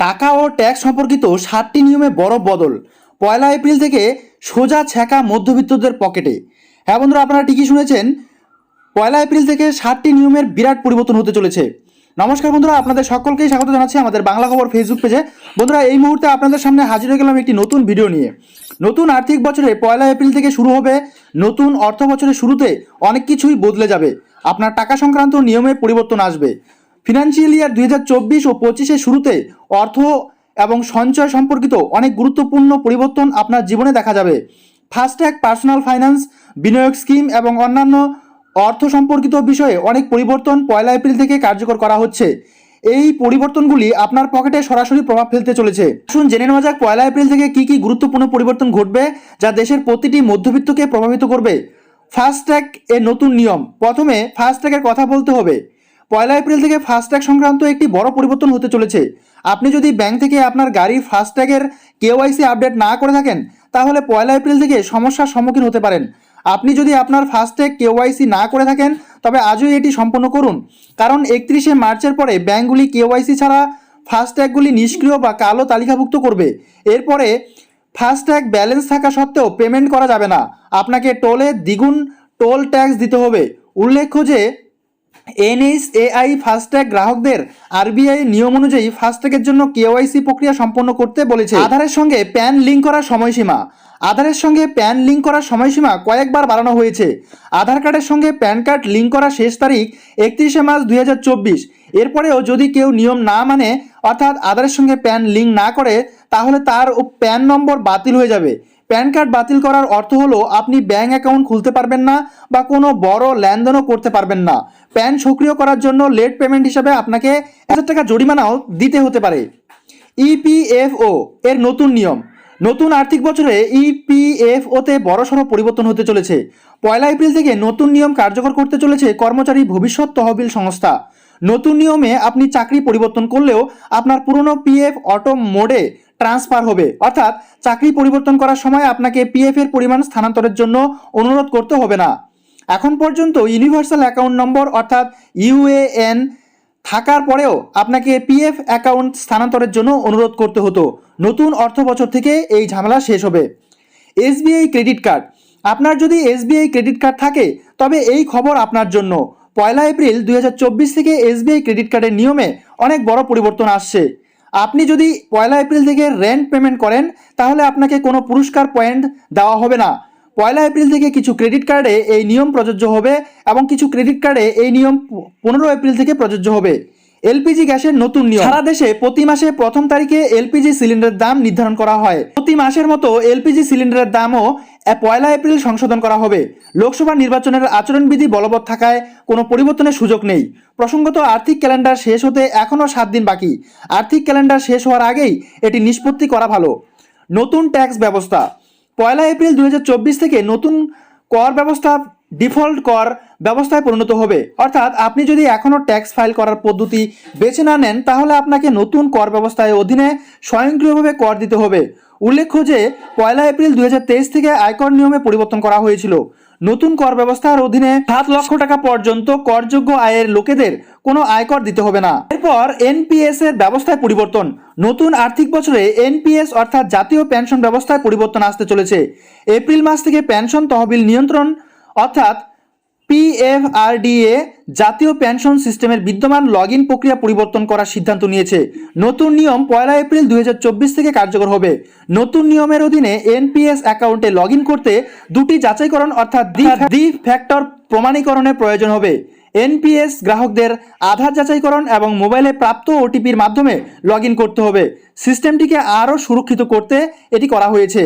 টাকা ও ট্যাক্স সম্পর্কিত সাতটি নিয়মে বড় বদল। পয়লা এপ্রিল থেকে সোজা ছ্যাঁকা মধ্যবিত্তদের পকেটে। হ্যাঁ বন্ধুরা, আপনারা ঠিকই শুনেছেন, পয়লা এপ্রিল থেকে সাতটি নিয়মের বিরাট পরিবর্তন হতে চলেছে। নমস্কার বন্ধুরা, আপনাদের সকলকেই স্বাগত জানাচ্ছি আমাদের বাংলা খবর ফেসবুক পেজে। বন্ধুরা, এই মুহূর্তে আপনাদের সামনে হাজির হয়ে গেলাম একটি নতুন ভিডিও নিয়ে। নতুন আর্থিক বছরে পয়লা এপ্রিল থেকে শুরু হবে, নতুন অর্থ বছরের শুরুতে অনেক কিছুই বদলে যাবে। আপনার টাকা সংক্রান্ত নিয়মে পরিবর্তন আসবে। ফিনান্সিয়াল ইয়ার দুই হাজার চব্বিশ ও পঁচিশের শুরুতে অর্থ এবং সঞ্চয় সম্পর্কিত অনেক গুরুত্বপূর্ণ পরিবর্তন আপনার জীবনে দেখা যাবে। ফাস্ট্যাগ পার্সোনাল ফাইন্যান্স বিনিয়োগ স্কিম এবং অন্যান্য অর্থ সম্পর্কিত বিষয়ে অনেক পরিবর্তন পয়লা এপ্রিল থেকে কার্যকর করা হচ্ছে। এই পরিবর্তনগুলি আপনার পকেটে সরাসরি প্রভাব ফেলতে চলেছে। আসুন জেনে নেওয়া যাক পয়লা এপ্রিল থেকে কি কি গুরুত্বপূর্ণ পরিবর্তন ঘটবে যা দেশের প্রতিটি মধ্যবিত্তকে প্রভাবিত করবে। ফাস্ট্যাগ এর নতুন নিয়ম। প্রথমে ফাস্ট্যাগের কথা বলতে হবে। পয়লা এপ্রিল থেকে ফাস্ট্যাগ সংক্রান্ত একটি বড় পরিবর্তন হতে চলেছে। আপনি যদি ব্যাংক থেকে আপনার গাড়ির ফাস্ট্যাগের কেওয়াইসি আপডেট না করে থাকেন, তাহলে পয়লা এপ্রিল থেকে সমস্যার সম্মুখীন হতে পারেন। আপনি যদি আপনার ফাস্ট্যাগ কেওয়াইসি না করে থাকেন, তবে আজই এটি সম্পন্ন করুন। কারণ একত্রিশে মার্চের পরে ব্যাংকগুলি কেওয়াইসি ছাড়া ফাস্ট্যাগুলি নিষ্ক্রিয় বা কালো তালিকাভুক্ত করবে। এরপরে ফাস্ট্যাগ ব্যালেন্স থাকা সত্ত্বেও পেমেন্ট করা যাবে না। আপনাকে টোলে দ্বিগুণ টোল ট্যাক্স দিতে হবে। উল্লেখ্য যে এনএসএআই ফাস্ট্যাগ গ্রাহকদের আরবিআই নিয়ম অনুযায়ী ফাস্ট্যাগের জন্য কেওয়াইসি প্রক্রিয়া সম্পন্ন করতে বলেছে। আধারের সঙ্গে প্যান লিঙ্ক করার সময়সীমা। আধারের সঙ্গে প্যান লিঙ্ক করার সময়সীমা কয়েকবার বাড়ানো হয়েছে। আধার কার্ডের সঙ্গে প্যান কার্ড লিঙ্ক করার শেষ তারিখ একত্রিশে মার্চ দুই হাজার চব্বিশ। এরপরেও যদি কেউ নিয়ম না মানে অর্থাৎ আধারের সঙ্গে প্যান লিঙ্ক না করে, তাহলে তার প্যান নম্বর বাতিল হয়ে যাবে। প্যান কার্ড বাতিল করার অর্থ হলো আপনি ব্যাঙ্ক অ্যাকাউন্ট খুলতে পারবেন না বা কোনো বড় লেনদেনও করতে পারবেন না। প্যান সক্রিয় করার জন্য লেট পেমেন্ট হিসাবে আপনাকে হাজার টাকা জরিমানাও দিতে হতে পারে। ইপিএফও এর নতুন নিয়ম। নতুন আর্থিক বছরে ইপিএফওতে বড়সড় পরিবর্তন হতে চলেছে। পয়লা এপ্রিল থেকে নতুন নিয়ম কার্যকর করতে চলেছে কর্মচারী ভবিষ্যৎ তহবিল সংস্থা। নতুন নিয়মে আপনি চাকরি পরিবর্তন করলেও আপনার পুরনো পিএফ অটো মোডে ট্রান্সফার হবে। অর্থাৎ চাকরি পরিবর্তন করার সময় আপনাকে পিএফ এর পরিমাণ স্থানান্তরের জন্য অনুরোধ করতে হবে না। এখন পর্যন্ত ইউনিভার্সাল অ্যাকাউন্ট নম্বর অর্থাৎ ইউএএন থাকার পরেও আপনাকে পিএফ অ্যাকাউন্ট স্থানান্তরের জন্য অনুরোধ করতে হতো। নতুন অর্থ বছর থেকে এই ঝামেলা শেষ হবে। এসবিআই ক্রেডিট কার্ড আপনার যদি এসবিআই ক্রেডিট কার্ড থাকে, তবে এই খবর আপনার জন্য। পয়লা এপ্রিল দুই হাজার চব্বিশ থেকে এসবিআই ক্রেডিট কার্ডের নিয়মে অনেক বড় পরিবর্তন আসছে। আপনি যদি পয়লা এপ্রিল থেকে রেন্ট পেমেন্ট করেন, তাহলে আপনাকে কোনো পুরস্কার পয়েন্ট দেওয়া হবে না। পয়লা এপ্রিল থেকে কিছু ক্রেডিট কার্ডে এই নিয়ম প্রযোজ্য হবে এবং কিছু ক্রেডিট কার্ডে এই নিয়ম পনেরো এপ্রিল থেকে প্রযোজ্য হবে। এলপিজি গ্যাসের নতুন নিয়ম। সারা দেশে প্রতি মাসে প্রথম তারিখে এলপিজি সিলিন্ডারের দাম নির্ধারণ করা হয়। প্রতি মাসের মতো এলপিজি সিলিন্ডারের দামও পয়লা এপ্রিল সংশোধন করা হবে। লোকসভা নির্বাচনের আচরণবিধি বলবৎ থাকায় কোনো পরিবর্তনের সুযোগ নেই। প্রসঙ্গত আর্থিক ক্যালেন্ডার শেষ হতে এখনও সাত দিন বাকি। আর্থিক ক্যালেন্ডার শেষ হওয়ার আগেই এটি নিষ্পত্তি করা ভালো। নতুন ট্যাক্স ব্যবস্থা। পয়লা এপ্রিল দুই হাজার চব্বিশ থেকে নতুন কর ব্যবস্থা ডিফল্ট কর ব্যবস্থায় পরিণত হবে। অর্থাৎ আপনি যদি এখনও ট্যাক্স ফাইল করার পদ্ধতি বেছে না নেন, তাহলে আপনাকে নতুন কর ব্যবস্থায় অধীনে স্বয়ংক্রিয়ভাবে কর দিতে হবে। উল্লেখ্য যে, পয়লা এপ্রিল দু হাজার তেইশ থেকে আয়কর নিয়মে পরিবর্তন করা হয়েছিল। নতুন কর ব্যবস্থার অধীনে সাত লক্ষ টাকা পর্যন্ত করযোগ্য আয়ের লোকেদের কোনো আয়কর দিতে হবে না। এরপর এনপিএস এর ব্যবস্থায় পরিবর্তন। নতুন আর্থিক বছরে এনপিএস অর্থাৎ জাতীয় পেনশন ব্যবস্থায় পরিবর্তন আসতে চলেছে। এপ্রিল মাস থেকে পেনশন তহবিল নিয়ন্ত্রণ অর্থাৎ পিএফআরডিএ জাতীয় পেনশন সিস্টেমের বিদ্যমান লগ ইন প্রক্রিয়া পরিবর্তন করার সিদ্ধান্ত নিয়েছে। নতুন নিয়ম পয়লা এপ্রিল দুই হাজার চব্বিশ থেকে কার্যকর হবে। নতুন নিয়মের অধীনে এনপিএস অ্যাকাউন্টে লগ করতে দুটি যাচাইকরণ অর্থাৎ দি ফ্যাক্টর প্রমাণীকরণের প্রয়োজন হবে। এনপিএস গ্রাহকদের আধার যাচাইকরণ এবং মোবাইলে প্রাপ্ত ওটিপির মাধ্যমে লগ করতে হবে। সিস্টেমটিকে আরও সুরক্ষিত করতে এটি করা হয়েছে।